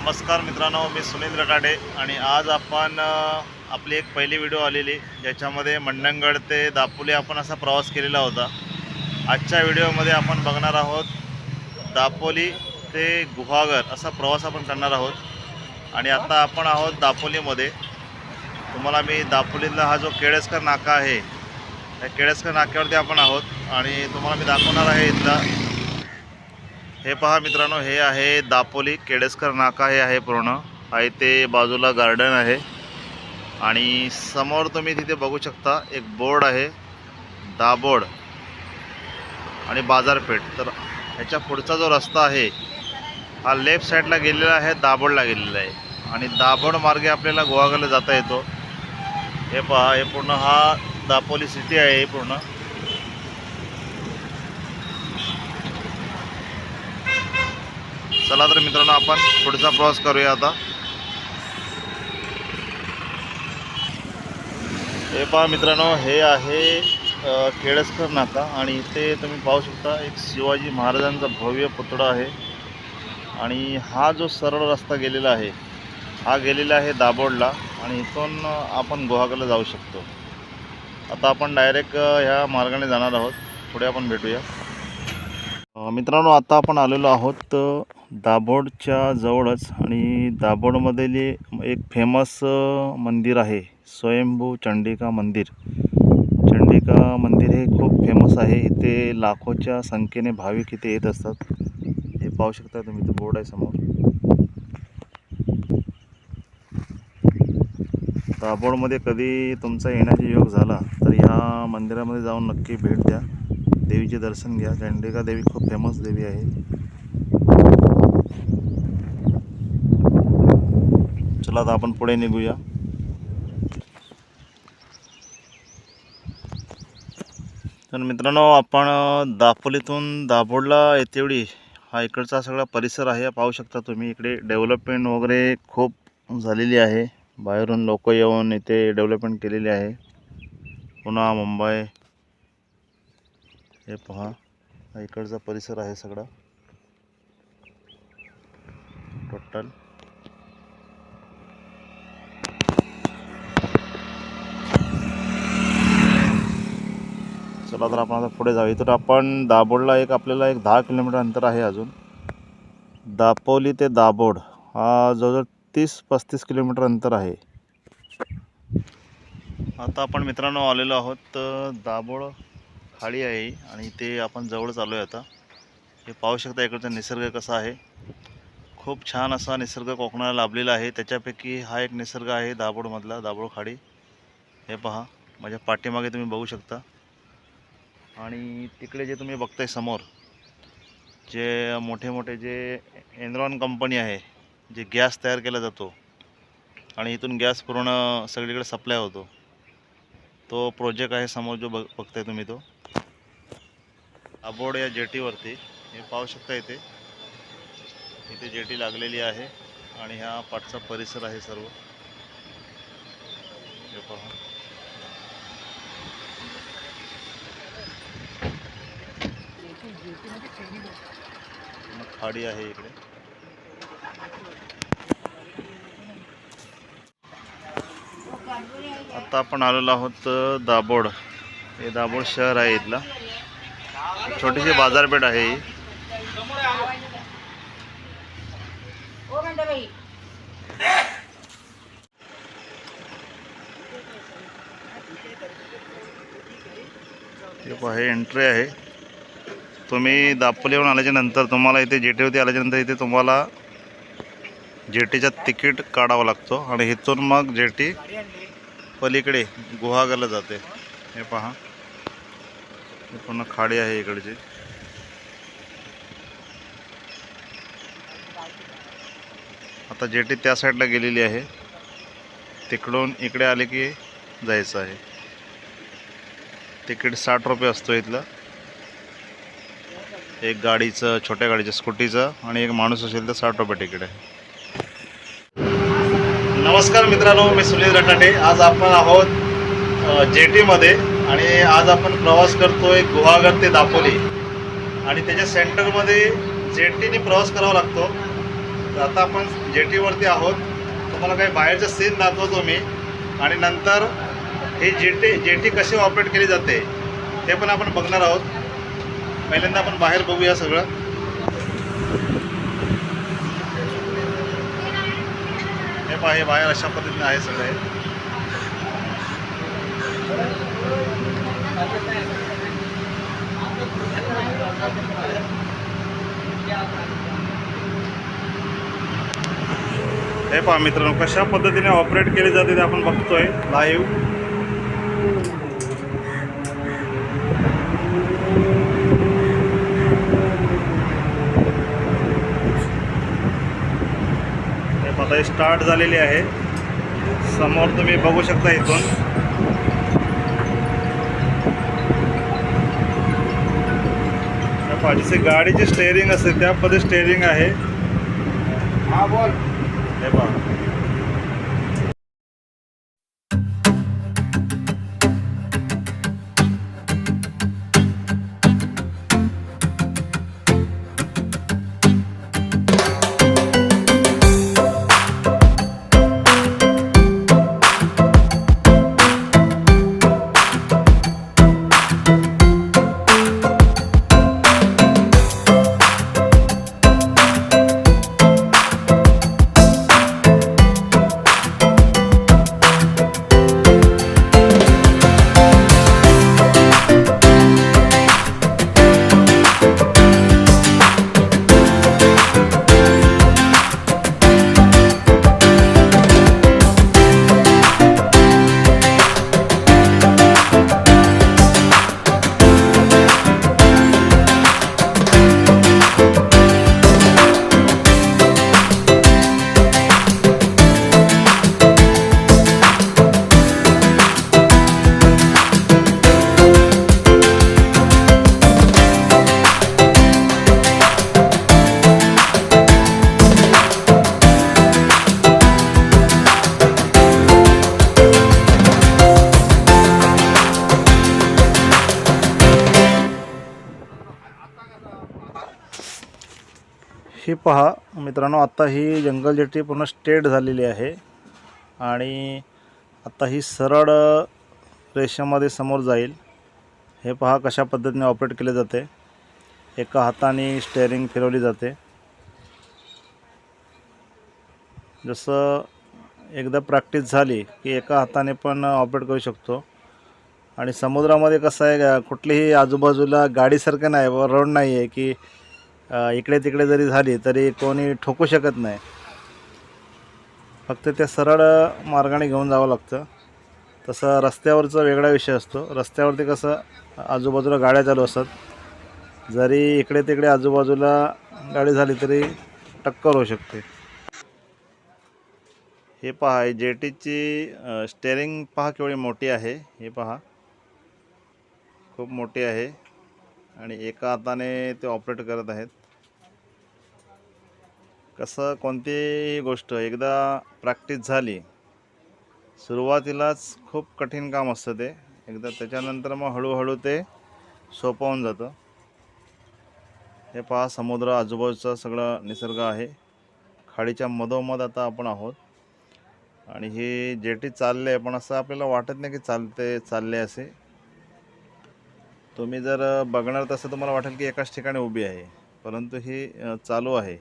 नमस्कार मित्रांनो मी सुनील रटाडे आणि आज आपण आपली एक पहिली व्हिडिओ आलेली ज्याच्यामध्ये मंडणगड ते दापोली आपण असा प्रवास केलेला होता. आजच्या व्हिडिओमध्ये आपण बघणार आहोत दापोली ते गुहागर असा प्रवास आपण करणार आहोत. आणि आता आपण आहोत दापोलीमध्ये. तुम्हाला मी दापोलीतला हा जो केळसकर नाका आहे त्या केळसकर नाक्यावरती आपण आहोत. आणि तुम्हाला मी दाखवणार आहे इथला हे पहा मित्रांनो हे आहे दापोली केडेस्कर नाका हे आहे पूर्ण. आहे ते बाजूला गार्डन आहे. आणि समोर तुम्ही तिथे बघू शकता एक बोर्ड आहे. दाबोड आणि बाजारपेठ. तर ह्याच्या पुढचा जो रस्ता आहे हा लेफ्ट साईडला गेलेला आहे दाबोडला गेलेला आहे. आणि दाबोड मार्गे आपल्याला गोवाकडे जाता येतो. हे पहा हे पूर्ण हा दापोली सिटी आहे हे पूर्ण. चला तर मित्रांनो आपण पुढचा प्रवास करूया आता. हे पहा मित्रांनो हे आहे केळसकर नाका आणि इथे तुम्ही पाहू शकता एक शिवाजी महाराजांचा भव्य पुतळा आहे. आणि हा जो सरळ रस्ता गेलेला आहे हा गेलेला आहे दाबोडला आणि इथून आपण गुहागरला जाऊ शकतो. आता आपण डायरेक्ट ह्या मार्गाने जाणार आहोत. पुढे आपण भेटूया. मित्रांनो आता आपण आलेलो आहोत दाभोडच्या जवळच आणि दाभोडमधील एक फेमस मंदिर आहे स्वयंभू चंडिका मंदिर. चंडिका मंदिर हे खूप फेमस आहे. इथे लाखोच्या संख्येने भाविक इथे येत असतात. हे पाहू शकता तुम्ही इथे बोर्ड आहे समोर. दाभोडमध्ये कधी तुमचा येण्याचा योग झाला तर ह्या मंदिरामध्ये जाऊन नक्की भेट द्या. देवीचे दर्शन घ्या. चंडिका देवी खूप फेमस देवी आहे. चला आता आपण पुढे निघूया. तर मित्रांनो आपण दापोलीतून दाभोडला येतेवेळी हा इकडचा सगळा परिसर आहे. पाहू शकता तुम्ही इकडे डेव्हलपमेंट वगैरे खूप झालेली आहे. बाहेरून लोक येऊन इथे डेव्हलपमेंट केलेली आहे. पुन्हा मुंबई. हे पहा हा इकडचा परिसर आहे सगळा. टोटल. चला तर आपण आता पुढे जाऊ इथून आपण दाभोडला एक आपल्याला एक दहा किलोमीटर अंतर आहे अजून. दापोली ते दाभोड हा जवळजवळ तीस पस्तीस किलोमीटर अंतर आहे. आता आपण मित्रांनो आलेलो आहोत अ, दाभोळ खाडी आहे आणि इथे आपण जवळच आलो आहे आता. हे पाहू शकता इकडचा निसर्ग कसा आहे. खूप छान असा निसर्ग कोकणाला लाभलेला आहे. त्याच्यापैकी हा एक निसर्ग आहे दाभोडमधला दाभोळ खाडी. हे पहा माझ्या पाठीमागे तुम्ही बघू शकता. आणि तिकडे जे तुम्ही बघताय समोर जे मोठे मोठे जे एनरॉन कंपनी आहे जे गॅस तयार केला जातो आणि इथून गॅस पूर्ण सगळीकडे सप्लाय होतो तो प्रोजेक्ट आहे समोर जो बघ बघताय तुम्ही तो. अबोड या जेटीवरती हे पाहू शकता इथे. इथे जेटी लागलेली आहे आणि ह्या पाठचा परिसर आहे सर्व. हे पहा. खाडी आहे इकडे. आता आपण आलेलो आहोत दाभोड हे दाभोड शहर आहे इथला. छोटीशी बाजारपेठ आहे ही. हे एंट्री आहे. तुम्ही दापोलीहून आल्याच्यानंतर तुम्हाला इथे जेटीवरती आल्याच्यानंतर इथे तुम्हाला जेटीचा तिकीट काढावं लागतो. आणि इथून मग जेटी पलीकडे गुहागरला जाते. हे पहा. हे पूर्ण खाडी आहे इकडची. आता जेटी त्या साईडला गेलेली आहे. तिकडून इकडे आले की जायचं आहे. तिकीट साठ रुपये असतो इथलं. एक गाडीचं छोट्या गाडीचं स्कूटीचं आणि एक माणूस असेल तर साठ रुपये तिकीट आहे. नमस्कार मित्रांनो मी सुनील रटाटे. आज आपण आहोत जेटीमध्ये आणि आज आपण प्रवास करतोय गुहागर ते दापोली. आणि त्याच्या सेंटरमध्ये जेटीने प्रवास करावा लागतो. तर आता आपण जेटीवरती आहोत. तुम्हाला काही बाहेरचं सीन दाखवतो मी. आणि नंतर ही जेटी जेटी कशी ऑपरेट केली जाते ते पण आपण बघणार आहोत. पहिल्यांदा आपण बाहेर बघूया सगळं हे पाहे बाहेर अशा पद्धतीने आहे सगळं हे. हे पहा मित्रांनो कशा पद्धतीने ऑपरेट केली जाते ते आपण बघतोय लाईव्ह हे पहा, आता स्टार्ट झालेली आहे. समोर तुम्ही बघू शकता इथून. जसे गाडीची स्टेअरिंग असते त्या पद्धती स्टेअरिंग आहे. हा बोल. हे पहा. ही पहा. मित्रांनो आत्ता ही जंगल जेटी पूर्ण स्टेट झालेली आहे. आणि आत्ता ही सरळ रेषेमध्ये समोर जाईल. हे पहा कशा पद्धतीने ऑपरेट केले जाते. एका हाताने स्टेअरिंग फिरवली जाते. जसं एकदा प्रॅक्टिस झाली की एका हाताने पण ऑपरेट करू शकतो. आणि समुद्रामध्ये कसं आहे का कुठलीही आजूबाजूला गाडीसारखं नाही व रोड नाही आहे की इकडे तिकडे जरी झाली तरी कोणी ठोकू शकत नाही. फक्त त्या सरळ मार्गाने घेऊन जावं लागतं. तसं रस्त्यावरचा वेगळा विषय असतो. रस्त्यावरती कसं आजूबाजूला गाड्या चालू असतात. जरी इकडे तिकडे आजूबाजूला गाडी झाली तरी टक्कर होऊ शकते. हे पहा जे जेटीची स्टेअरिंग पहा केवढी मोठी आहे. हे पहा. खूप मोठी आहे. आणि एका हाताने ते ऑपरेट करत आहेत. कसं कोणतीही गोष्ट एकदा प्रॅक्टिस झाली सुरुवातीलाच खूप कठीण काम असतं ते. एकदा त्याच्यानंतर मग हळूहळू ते सोपं होऊन जातं. हे पहा समुद्र आजूबाजूचा सगळं निसर्ग आहे. खाडीच्या मधोमध आता आपण आहोत. आणि ही जेटी चालले पण असं आपल्याला वाटत नाही की चालते चालले असे. तुम्ही जर बघणार तसं तुम्हाला वाटेल की एकाच ठिकाणी उभी आहे. परंतु ही चालू आहे.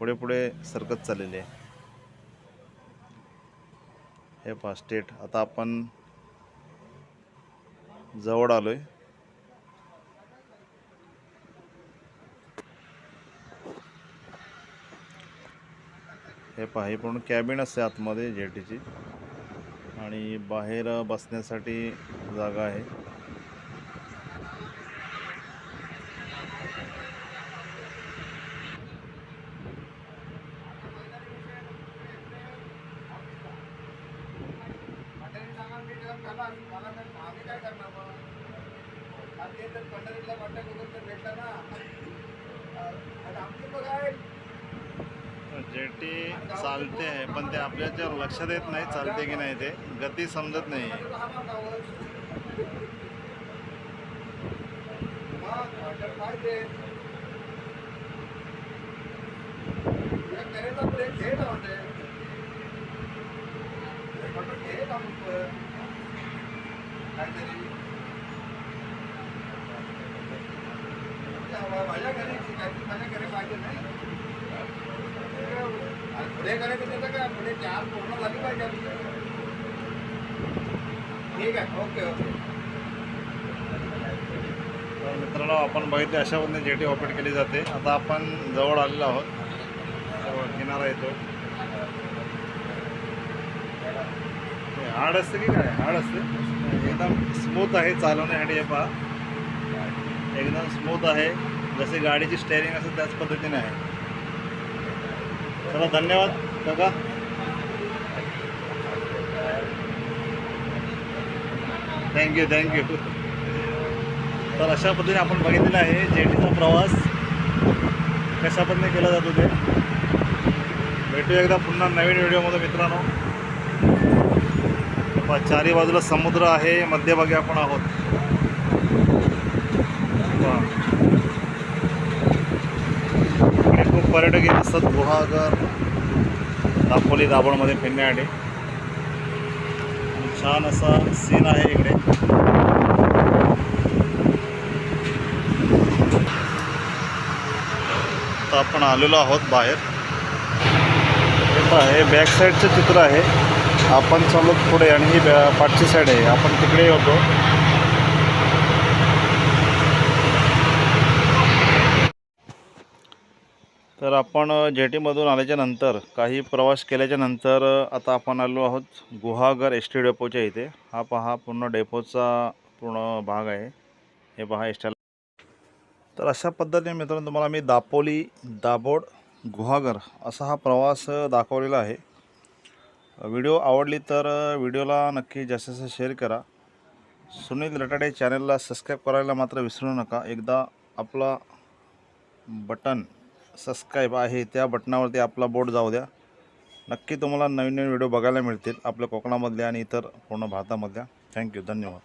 पुढे पुढे सरकत चाललेली आहे. हे पहा स्टेट आता आपण जवळ आलोय. हे पहा हे पूर्ण कॅबिन असते आतमध्ये जेटीची आणि बाहेर बसण्यासाठी जागा आहे. जेटी चालते आहे पण ते आपल्याच्या लक्षात येत नाही चालते की नाही ते. गती समजत नाही. काहीतरी माझ्या घरी माझ्या घरी पाहिजे नाही पुढे करायचं त्याचं काय पुढे चार पूर्ण झाली पाहिजे ठीक आहे ओके ओके तर मित्रांनो आपण बघितले अशा पद्धतीने जेटी ऑपरेट केली जाते. आता आपण जवळ आलेलो आहोत. किनारा येतो. हार्ड असते की काय? हार्ड असते. एकदम स्मूथ आहे चालवण्यासाठी हे पहा. एकदम स्मूथ आहे. जसे गाडीची स्टेअरिंग असेल त्याच पद्धतीने आहे. चला धन्यवाद. काका थँक्यू थँक्यू तर अशा पद्धतीने आपण बघितलेलं आहे जेटीचा प्रवास कशा पद्धतीने केला जातो ते. भेटूया एकदा पुन्हा नवीन व्हिडिओमध्ये मित्रांनो. चारी बाजूला समुद्र आहे मध्यभागी आपण आहोत पहा. इकडे खूप पर्यटक येत असतात. गुहागर दापोली दाभोळमध्ये फिरण्यासाठी. आणि छान असा सीन आहे इकडे. तर आपण आलेलो आहोत बाहेर. हे बॅक साईडचं चित्र आहे. आपण चालू पुढे आणि ही पाठची साईड आहे. आपण तिकडे होतो तर आपण जेटीमधून आल्याच्यानंतर काही प्रवास केल्याच्यानंतर आता आपण आलो आहोत गुहागर एस टी डेपोच्या इथे. हा पहा पूर्ण डेपोचा पूर्ण भाग आहे. हे पहा एस टी तर अशा पद्धतीने मित्रांनो तुम्हाला मी दापोली दाभोड गुहागर असा हा प्रवास दाखवलेला आहे. व्हिडिओ आवडली तर व्हिडिओला नक्की जास्तीत जास्त शेअर करा. सुनील रटाडे चॅनलला सबस्क्राईब करायला मात्र विसरू नका. एकदा आपला बटन सबस्क्राईब आहे त्या बटनावरती आपला बोट जाऊ द्या. नक्की तुम्हाला नवीन नवीन व्हिडिओ बघायला मिळतील आपल्या कोकणामधल्या आणि इतर पूर्ण भारतामधल्या. थँक्यू धन्यवाद.